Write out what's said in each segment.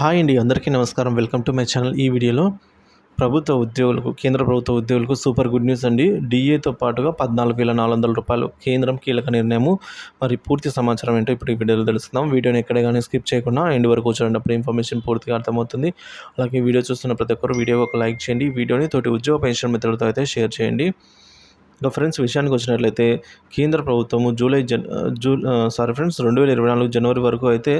Hi అండి అందరికీ నమస్కారం. Welcome to my channel. ఈ వీడియోలో ప్రభుత్వ ఉద్యోగులకు కేంద్ర ప్రభుత్వ ఉద్యోగులకు సూపర్ గుడ్ న్యూస్ అండి. డిఏతో పాటుగా పద్నాలుగు వేల నాలుగు వందల రూపాయలు కేంద్రం కీలక నిర్ణయము. మరి పూర్తి సమాచారం ఏంటో ఇప్పుడు ఈ వీడియోలో తెలుసుకుందాం. వీడియోని ఎక్కడ కానీ స్కిప్ చేయకుండా ఎండ్ వరకు చూడండి అప్పుడు ఇన్ఫర్మేషన్ పూర్తిగా అర్థమవుతుంది. అలాగే వీడియో చూస్తున్న ప్రతి ఒక్కరు వీడియో ఒక లైక్ చేయండి. వీడియోని తోటి ఉద్యోగ పెన్షన్ మిత్రులతో అయితే షేర్ చేయండి. ఇంకా ఫ్రెండ్స్ విషయానికి వచ్చినట్లయితే కేంద్ర ప్రభుత్వము జూలై జన్ జూ సారీ ఫ్రెండ్స్ రెండు వేల ఇరవై నాలుగు జనవరి వరకు అయితే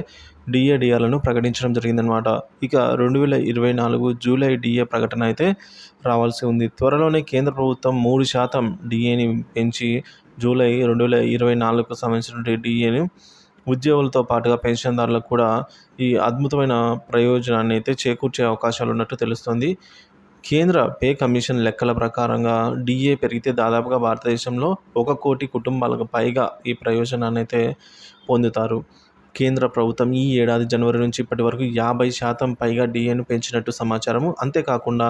డిఏ డిఆర్లను ప్రకటించడం జరిగిందనమాట ఇక రెండు వేల ఇరవై నాలుగు జూలై డిఏ ప్రకటన అయితే రావాల్సి ఉంది. త్వరలోనే కేంద్ర ప్రభుత్వం మూడు శాతం డిఏని పెంచి జూలై రెండు వేల ఇరవై నాలుగుకు సంబంధించిన డిఏని ఉద్యోగులతో పాటుగా పెన్షన్దారులకు కూడా ఈ అద్భుతమైన ప్రయోజనాన్ని అయితే చేకూర్చే అవకాశాలు ఉన్నట్టు తెలుస్తుంది. కేంద్ర పే కమిషన్ లెక్కల ప్రకారంగా డిఏ పెరిగితే దాదాపుగా భారతదేశంలో ఒక కోటి కుటుంబాలకు పైగా ఈ ప్రయోజనాన్ని అయితే పొందుతారు. కేంద్ర ప్రభుత్వం ఈ ఏడాది జనవరి నుంచి ఇప్పటి వరకు యాభై శాతం పైగా డిఏను పెంచినట్టు సమాచారము. అంతేకాకుండా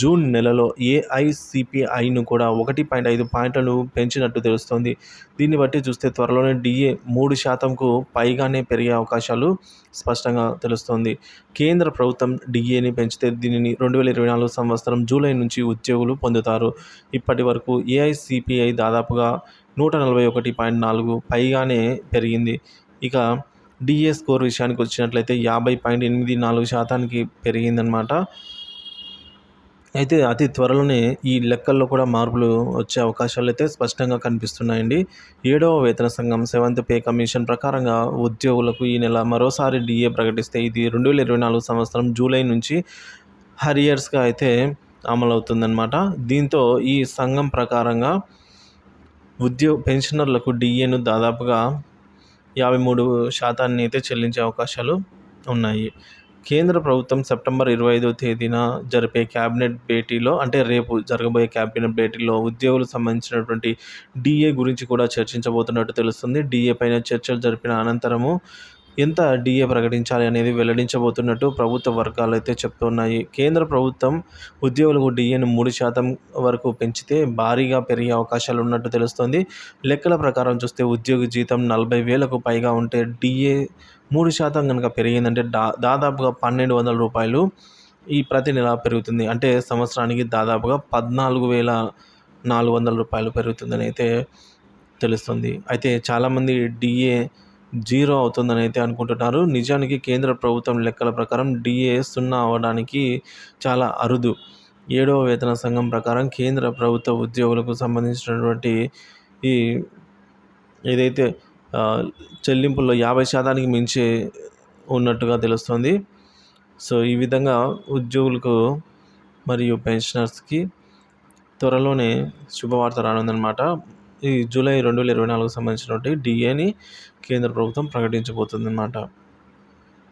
జూన్ నెలలో ఏఐసిపిఐను కూడా ఒకటి పాయింట్ ఐదు పాయింట్లను పెంచినట్టు తెలుస్తోంది. దీన్ని బట్టి చూస్తే త్వరలోనే డిఏ మూడు శాతంకు పైగానే పెరిగే అవకాశాలు స్పష్టంగా తెలుస్తోంది. కేంద్ర ప్రభుత్వం డిఏని పెంచితే దీనిని రెండు వేల ఇరవై నాలుగు సంవత్సరం జూలై నుంచి ఉద్యోగులు పొందుతారు. ఇప్పటి వరకు ఏఐసిపిఐ దాదాపుగా నూట నలభై ఒకటి పాయింట్ నాలుగు పైగానే పెరిగింది. ఇక డిఏ స్కోర్ విషయానికి వచ్చినట్లయితే యాభై పాయింట్ ఎనిమిది నాలుగు శాతానికి పెరిగిందనమాట అయితే అతి త్వరలోనే ఈ లెక్కల్లో కూడా మార్పులు వచ్చే అవకాశాలు అయితే స్పష్టంగా కనిపిస్తున్నాయండి. ఏడవ వేతన సంఘం సెవెంత్ పే కమిషన్ ప్రకారంగా ఉద్యోగులకు ఈ నెల మరోసారి డిఏ ప్రకటిస్తే ఇది రెండు వేల ఇరవై నాలుగు సంవత్సరం జూలై నుంచి హరియర్స్గా అయితే అమలవుతుందన్నమాట. దీంతో ఈ సంఘం ప్రకారంగా ఉద్యోగ పెన్షనర్లకు డిఏను దాదాపుగా యాభై మూడు శాతాన్ని అయితే చెల్లించే అవకాశాలు ఉన్నాయి. కేంద్ర ప్రభుత్వం సెప్టెంబర్ ఇరవై ఐదో తేదీన జరిపే క్యాబినెట్ భేటీలో అంటే రేపు జరగబోయే క్యాబినెట్ భేటీలో ఉద్యోగులకు సంబంధించినటువంటి డిఏ గురించి కూడా చర్చించబోతున్నట్టు తెలుస్తుంది. డిఏ పైన చర్చలు జరిపిన అనంతరము ఎంత డిఏ ప్రకటించాలి అనేది వెల్లడించబోతున్నట్టు ప్రభుత్వ వర్గాలు అయితే చెప్తున్నాయి. కేంద్ర ప్రభుత్వం ఉద్యోగులకు డిఏను మూడు శాతం వరకు పెంచితే భారీగా పెరిగే అవకాశాలు ఉన్నట్టు తెలుస్తుంది. లెక్కల ప్రకారం చూస్తే ఉద్యోగి జీతం నలభై వేలకు పైగా ఉంటే డిఏ మూడు శాతం కనుక పెరిగిందంటే దా దాదాపుగా పన్నెండు వందల రూపాయలు ఈ ప్రతి నెల పెరుగుతుంది. అంటే సంవత్సరానికి దాదాపుగా పద్నాలుగు వేల నాలుగు వందల రూపాయలు పెరుగుతుందని అయితే తెలుస్తుంది. అయితే చాలామంది డిఏ జీరో అవుతుందని అయితే అనుకుంటున్నారు. నిజానికి కేంద్ర ప్రభుత్వం లెక్కల ప్రకారం డిఏ సున్నా అవ్వడానికి చాలా అరుదు. ఏడవ వేతన సంఘం ప్రకారం కేంద్ర ప్రభుత్వ ఉద్యోగులకు సంబంధించినటువంటి ఈ ఏదైతే చెల్లింపుల్లో యాభై శాతానికి మించి ఉన్నట్టుగా తెలుస్తుంది. సో ఈ విధంగా ఉద్యోగులకు మరియు పెన్షనర్స్కి త్వరలోనే శుభవార్త రానుందనమాట ఈ జూలై రెండు వేల ఇరవై నాలుగు సంబంధించినటువంటి డిఏని కేంద్ర ప్రభుత్వం ప్రకటించబోతుందన్నమాట.